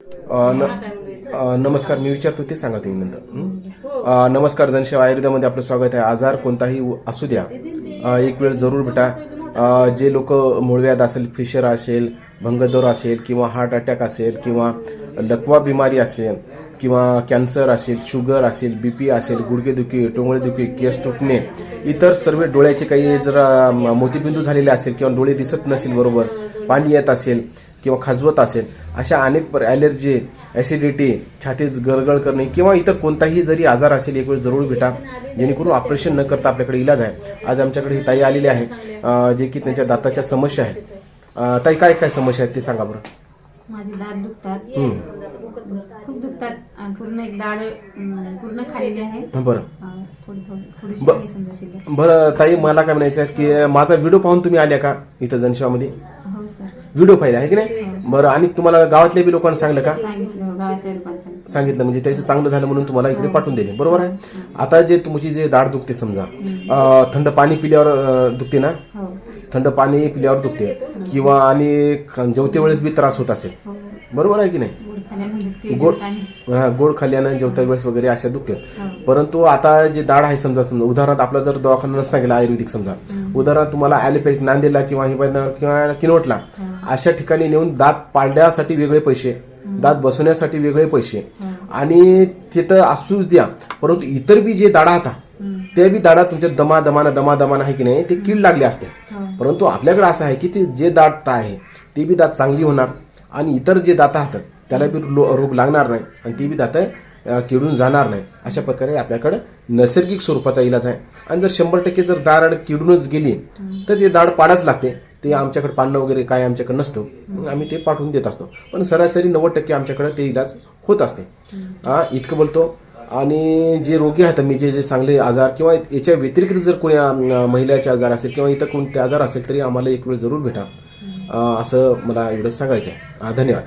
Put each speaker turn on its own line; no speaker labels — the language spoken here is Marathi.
न नमस्कार मी विचारतो ते सांगा तुम्ही नंतर नमस्कार जनसेवा आयुर्वेदामध्ये आपलं स्वागत आहे. आजार कोणताही असू द्या. एक वेळ जरूर भेटा. जे लोक मूळव्याध असेल फिशर असेल भंगदोर असेल किंवा हार्ट अटॅक असेल किंवा लकवा बिमारी असेल किंवा कॅन्सर असेल शुगर असेल बी पी असेल गुडघेदुखी टोंगळेदुखी केस तुटणे इतर सर्व डोळ्याचे काही जर मोतीबिंदू झालेले असेल किंवा डोळे दिसत नसेल बरोबर पाणी येत असेल किंवा खाजवत असेल अशा अनेक ॲलर्जी ॲसिडिटी छातीत गळगळ करणे किंवा इतर कोणताही जरी आजार असेल एक वेळ जरूर भेटा. जेणेकरून ऑपरेशन न करता आपल्याकडे इलाज आहे. आज आमच्याकडे ही ताई आलेली आहे जे की त्यांच्या दाताच्या समस्या आहेत. ताई काय काय समस्या आहेत ते सांगा बरं.
माझे दात दुखतात. खूप दुखतात. पूर्ण एक दाढ पूर्ण खालेली आहे.
बरं.
थोडी थोडी
बरं ताई मला काय म्हणायचं आहे की माझा व्हिडिओ पाहून तुम्ही आल्या का इथं जनसेवामध्ये?
हो सर.
व्हिडिओ पाहिला आहे की नाही? बरं आणि तुम्हाला गावातल्या बी लोकांना सांगलं का?
सांगितलं गावातल्या लोकांना सांगितलं.
सांगितलं म्हणजे त्याचं चांगलं झालं म्हणून तुम्हाला इकडे पाठवून दिले. बरोबर आहे? आता जे तुमची जे दाढ दुखते समजा अं, थंड पाणी पिल्यावर अं, दुखते ना?
हो.
थंड पाणी पिल्यावर दुखते. किंवा आणि जेवते वेळेस बी त्रास होत असेल.
हो.
बरोबर आहे की नाही?
गोड खाण्यानं दुखते
गोड. हा, गोड खाल्ल्यानं जेवता वेळेस वगैरे अशा दुखते
हो.
परंतु आता जे दाढ आहे समजा समजा उदाहरणार्थ आपला जर दवाखाना नसता गेला आयुर्वेदिक समजा उदाहरणार्थ तुम्हाला ॲलोपॅथिक नांदेडला किंवा हिमायतनगर किंवा किनवटला अशा ठिकाणी नेऊन दात पाडण्यासाठी वेगळे पैसे दात बसवण्यासाठी वेगळे पैसे. आणि तिथं असू द्या परंतु इतर बी जे दाडा आता
हं.
ते बी दाडा तुमच्या दमा दमाना दमा दमाना आहे की नाही ते कीड लागले असते परंतु आपल्याकडे असं आहे की ते जे दात आहे ते बी दात चांगली होणार आणि इतर जे दात आहेत त्याला बी लो- रोग लागणार नाही आणि ती बी दात किडून जाणार नाही. अशा प्रकारे आपल्याकडं नैसर्गिक स्वरूपाचा इलाज आहे. आणि जर शंभर टक्के जर दाड किडूनच गेली तर ते दाड पाडाच लागते. ते आमच्याकडे पाडणं वगैरे काय आमच्याकडे नसतं. मग आम्ही ते पाठवून देत असतो. पण सरासरी नव्वद टक्के आमच्याकडे ते इलाज होत असते. हा इतकं बोलतो. आणि जे रोगी आहेत मी जे जे चांगले आजार किंवा याच्या व्यतिरिक्त जर कोणी महिलाचे आजार असेल किंवा इतर कोणते आजार असेल तरी आम्हाला एक वेळ जरूर भेटा. असं मला एवढं सांगायचं आहे धन्यवाद.